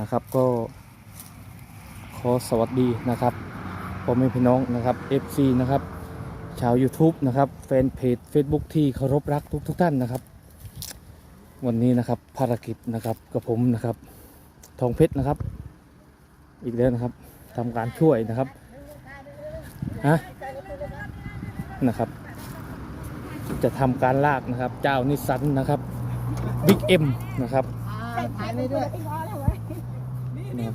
นะครับก็ขอสวัสดีนะครับพ่อแม่พี่น้องนะครับ FC นะครับ ชาว YouTube นะครับแฟนเพจ Facebook ที่เคารพรักทุกทุกท่านนะครับ วันนี้นะครับภารกิจนะครับกับผมนะครับ ทองเพชรนะครับ อีกแล้วนะครับทำการช่วยนะครับฮะนะครับ จะทำการลากนะครับ เจ้านิสันนะครับบิ๊กเอ็มนะครับถ่ายเลยด้วย นี่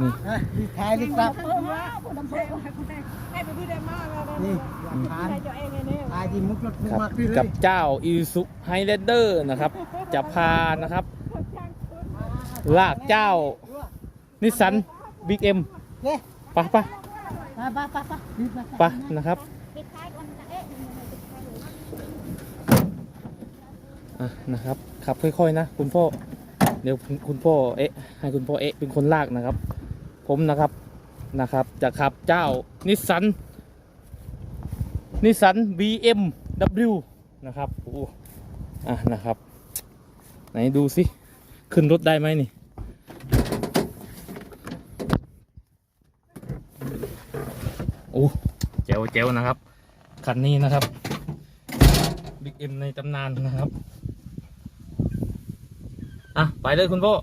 นี่อะนี่ถ่ายดิครับให้ไปพี่ได้มากเลยนี่ถ่ายให้านี่ยถ่ายที่มุกรถมุกครับมากพี่เลยกับเจ้าอีซุไฮเลเดอร์นะครับ จะพานะครับ ลากเจ้านิสสันบิ๊กเอ็มเนี่ยปะปะไปไปไปไปรีบมาปะนะครับอะนะครับขับค่อยๆนะ คุณพ่อ เดี๋ยวคุณพ่อเอ๊ะให้คุณพ่อเอ๊ะเป็นคนลากนะครับ ผมนะครับนะครับ จะขับเจ้านิสสันนิสสัน BMW นะครับโอ้อะนะครับ ไหนดูสิ ขึ้นรถได้ไหมนี่โอ้เจ๋วเจ๋วนะครับ คันนี้นะครับบิ๊กเอ็มในตำนานนะครับ อะ ไปเลยคุณพ่อ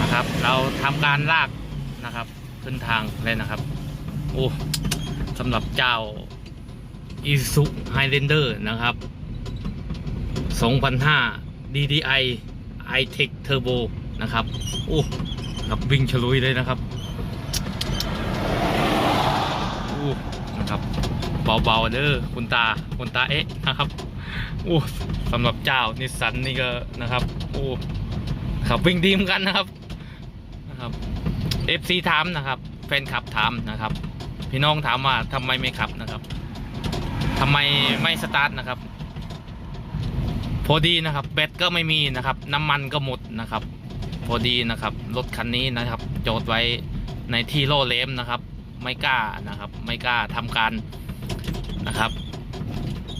นะครับ เราทำการลากนะครับ ขึ้นทางเลยนะครับ โอ้สำหรับเจ้าอีซุไฮเลนเดอร์นะครับ2005 DDI iTech Turbo นะครับ โอ้ครับวิ่งฉลุยเลยนะครับโอ้นะครับ เบาๆเด้อคุณตาคุณตาเอ๊ะนะครับโอ้สำหรับเจ้านิสสันนี่ก็นะครับโอ้ครับวิ่งดีเหมือนกันนะครับนะครับ FC ถามนะครับ แฟนคลับถามนะครับ พี่น้องถามว่าทำไมไม่ขับนะครับทำไมไม่สตาร์ทนะครับ พอดีนะครับ แบตก็ไม่มีนะครับ น้ำมันก็หมดนะครับ พอดีนะครับรถคันนี้นะครับจอดไว้ในที่โล่เลมนะครับ ไม่กล้านะครับ ไม่กล้าทำการ นะครับ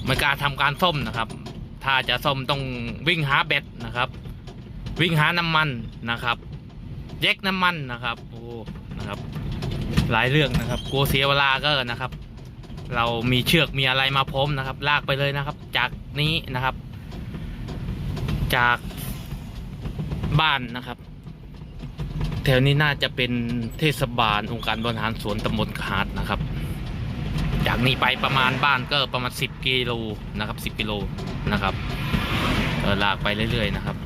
ไม่กล้าทำการซ่อมนะครับ ถ้าจะซ่อมต้องวิ่งหาแบตนะครับ วิ่งหาน้ำมันนะครับแยกน้ำมันนะครับโอ้นะครับ หลายเรื่องนะครับกลัวเสียเวลาก็นะครับ เรามีเชือกมีอะไรมาพร้อมนะครับ ลากไปเลยนะครับ จากนี้นะครับ จากบ้านนะครับแถวนี้น่าจะเป็นเทศบาลองค์การบริหารสวนตำบลขาดนะครับ จากนี้ไปประมาณบ้านก็ประมาณ 10 กิโลนะครับ 10 กิโลนะครับลากไปเรื่อย ๆ นะครับ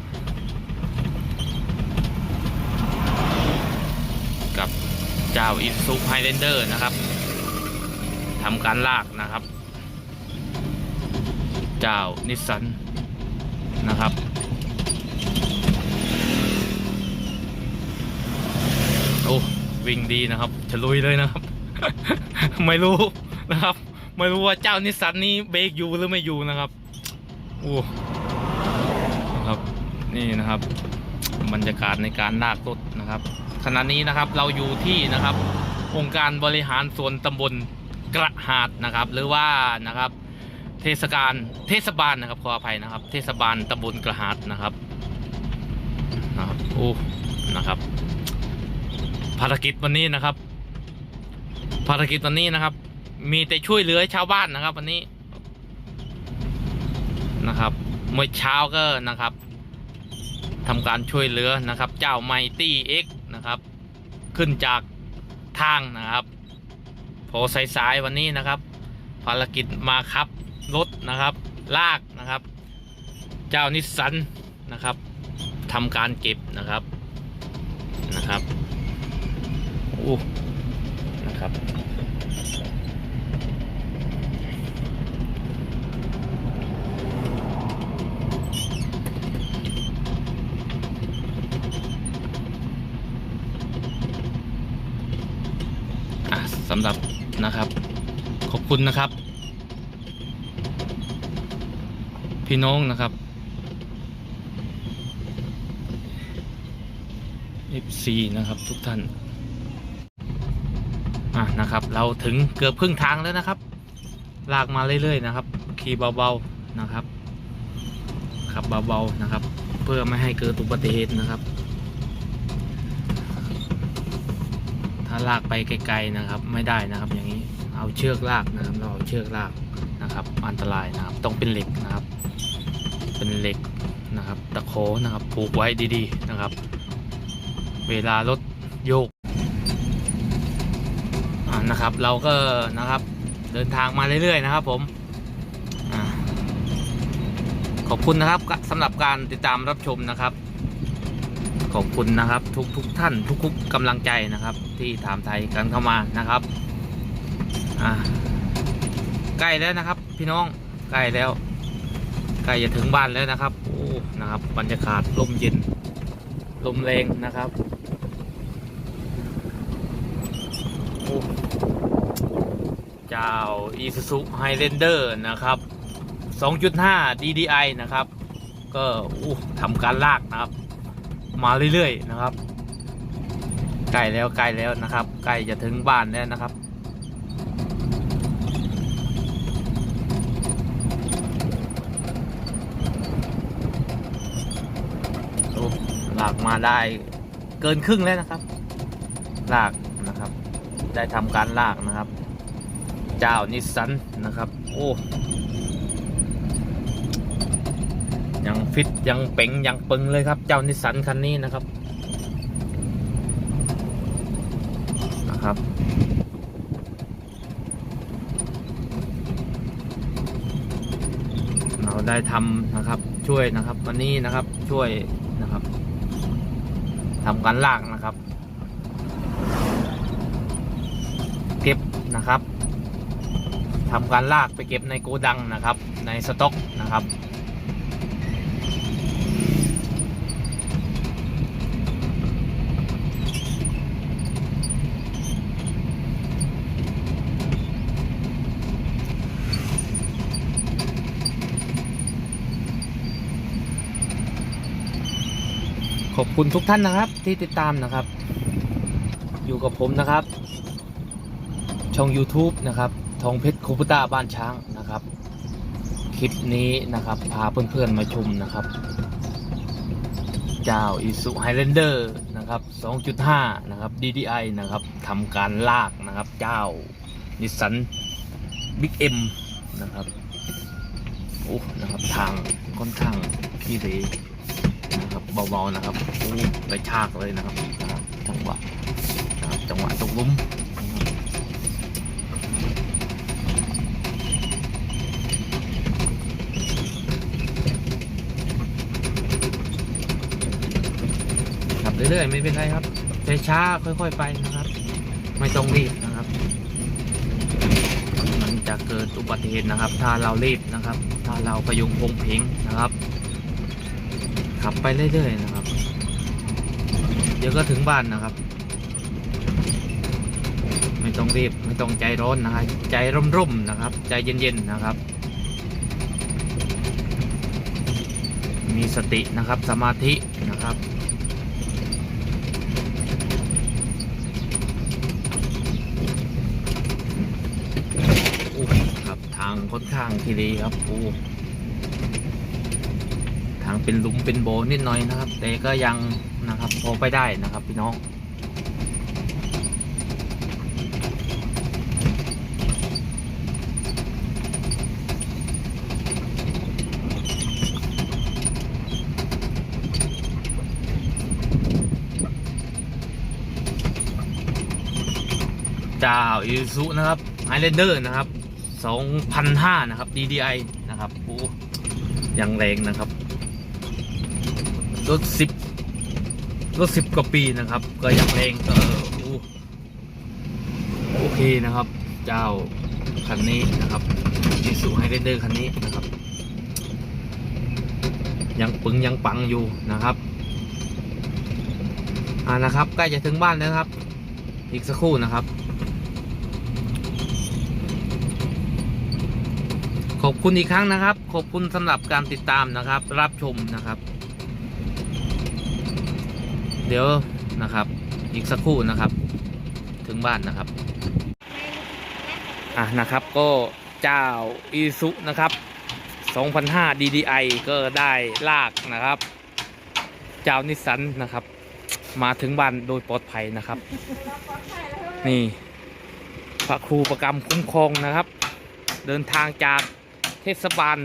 กับเจ้าอิซูไฮเลนเดอร์นะครับทำการลากนะครับ เจ้านิสสันนะครับโอ้วิ่งดีนะครับฉลุยเลยนะครับ ไม่รู้ นะครับ ไม่รู้ว่าเจ้านิสสันนี้เบรกอยู่หรือไม่อยู่นะครับโอ้นะครับนี่นะครับ บรรยากาศในการลากรถนะครับขณะนี้นะครับเราอยู่ที่นะครับ องค์การบริหารส่วนตำบลกระหาดนะครับ หรือว่านะครับ เทศกาลเทศบาลนะครับขออภัยนะครับ เทศบาลตำบลกระหาดนะครับนะครับโอ้นะครับ ภารกิจวันนี้นะครับ ภารกิจวันนี้นะครับ มีแต่ช่วยเหลือชาวบ้านนะครับ วันนี้นะครับ เมื่อเช้าก็นะครับทำการช่วยเหลือนะครับ เจ้าไมตี้เอ็กนะครับ ขึ้นจากทางนะครับพอสายๆวันนี้นะครับ ภารกิจมาครับรถนะครับ ลากนะครับ เจ้านิสสันนะครับทำการเก็บนะครับนะครับโอ้นะครับำหรับนะครับ ขอบคุณนะครับ พี่น้องนะครับ FC นะครับทุกท่านอะนะครับ เราถึงเกือบครึ่งทางแล้วนะครับ ลากมาเรื่อยๆนะครับ ขี่เบาๆนะครับขับเบาๆนะครับ เพื่อไม่ให้เกิดอุบัติเหตุนะครับาลากไปไกลๆนะครับ ไม่ได้นะครับ อย่างนี้เอาเชือกลากนะครับเราเอาเชือกลากนะครับ อันตรายนะครับ ต้องเป็นเหล็กนะครับ เป็นเหล็กนะครับ ตะโขนะครับผูกไว้ดีๆนะครับ เวลารถโยกนะครับ เราก็นะครับเดินทางมาเรื่อยๆนะครับ ผมอขอบคุณนะครับสำหรับการติดตามรับชมนะครับ ขอบคุณนะครับ ทุกทุกท่านทุกๆกกำลังใจนะครับ ที่ถามไทยกันเข้ามานะครับอ่าใกล้แล้วนะครับ พี่น้องใกล้แล้วใกล้จะถึงบ้านแล้วนะครับโอ้นะครับบรรยากาศลมเย็นลมแรงนะครับโอ้เจ้า Isuzu Highlander นะครับ 2.5 DDI นะครับ ก็อู้ทำการลากนะครับ มาเรื่อยๆนะครับใกล้แล้วใกล้แล้วนะครับใกล้จะถึงบ้านแล้วนะครับโอ้ลากมาได้เกินครึ่งแล้วนะครับ ลากนะครับ ได้ทำการลากนะครับ เจ้านิสสันนะครับ โอ้ยัง ฟิตยังเป๋งยังปึงเลยครับ เจ้านิสสันคันนี้นะครับนะครับเราได้ทำนะครับช่วยนะครับวันนี้นะครับช่วยนะครับทำการลากนะครับ เก็บนะครับทำการลากไปเก็บในโกดังนะครับ ในสต็อกนะครับ ขอบคุณทุกท่านนะครับที่ติดตามนะครับ อยู่กับผมนะครับ ช่อง YouTube นะครับทองเพชรคูปต้าบ้านช้างนะครับ คลิปนี้นะครับพาเพื่อนๆมาชมนะครับ เจ้าอิสุไฮแลนเดอร์นะครับ 2.5 นะครับ DDI นะครับทำการลากนะครับเจ้านิสสันบิ๊กเอ็มนะครับโอ้นะครับทางค่อนข้างขี้เหร่ นะครับเบาๆนะครับไปชากเลยนะครับนะครับจังหวะนะครับจังหวะตกลุ้มขับเรื่อยๆไม่เป็นไรครับช้าๆค่อย ๆ ไปนะครับ ไม่ต้องรีบนะครับ มันจะเกิดอุบัติเหตุนะครับ ถ้าเรารีบนะครับ ถ้าเราพยุงพงเพงนะครับ ขับไปเรื่อยๆนะครับ เดี๋ยวก็ถึงบ้านนะครับ ไม่ต้องรีบไม่ต้องใจร้อนนะครับใจร่มๆนะครับ ใจเย็นๆนะครับ มีสตินะครับสมาธินะครับครับทางค่อนข้างที่ดีครับโอ้ เป็นหลุมเป็นโบนิดหน่อยนะครับ แต่ก็ยังนะครับพอไปได้นะครับพี่น้องเจ้าอิซุนะครับไฮเลนเดอร์นะครับ 2,500 นะครับ DDI นะครับโอ้ยังแรงนะครับ รถ10รถ10กว่าปีนะครับ ก็ยังแรงก็โอ้โอเคนะครับ เจ้าคันนี้นะครับอิซุไฮเลนเดอร์คันนี้นะครับ ยังปึงยังปังอยู่นะครับอ่านะครับใกล้จะถึงบ้านแล้วครับ อีกสักครู่นะครับ ขอบคุณอีกครั้งนะครับ ขอบคุณสำหรับการติดตามนะครับ รับชมนะครับ เดี๋ยวนะครับ อีกสักครู่นะครับ ถึงบ้านนะครับ อะนะครับก็เจ้าอีซุนะครับ 2005 DDI ก็ได้ลากนะครับ เจ้านิสสันนะครับ มาถึงบ้านโดยปลอดภัยนะครับ นี่พระครูประกรรมคุ้มครองนะครับ เดินทางจากเทศบาล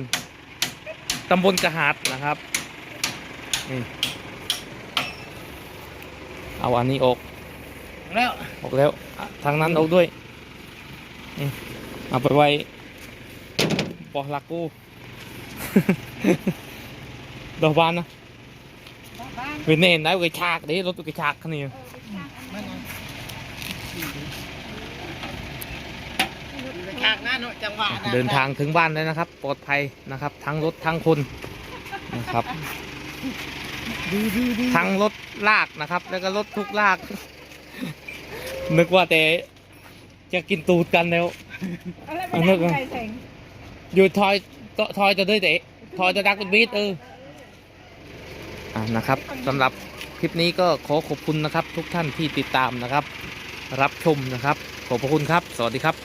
ตำบลกระหาดนะครับนี่ เอาอันนี้ออกแล้วออกแล้วอะทางนั้นออกด้วยนี่เอาไปไว้ปอลักกูดอกบานนะบ้านเวนเน่นได้กระชากดิรถกระชากคันนี้มันฉากนั้นจังหวะเดินทางถึงบ้านแล้วนะครับ ปลอดภัยนะครับ ทั้งรถทั้งคนนะครับ ดีดีดีทั้งรถลากนะครับ แล้วก็รถทุกลาก นึกว่าแต่จะกินตูดกันแล้วเอาแล้วไม่ได้ใส่แสงอยู่ทอยตทอยจะด้วยเตะทอยจะดักเป็นบีทเอออ่านะครับสำหรับคลิปนี้ก็ขอขอบคุณนะครับ ทุกท่านที่ติดตามนะครับ รับชมนะครับ ขอบพระคุณครับ สวัสดีครับ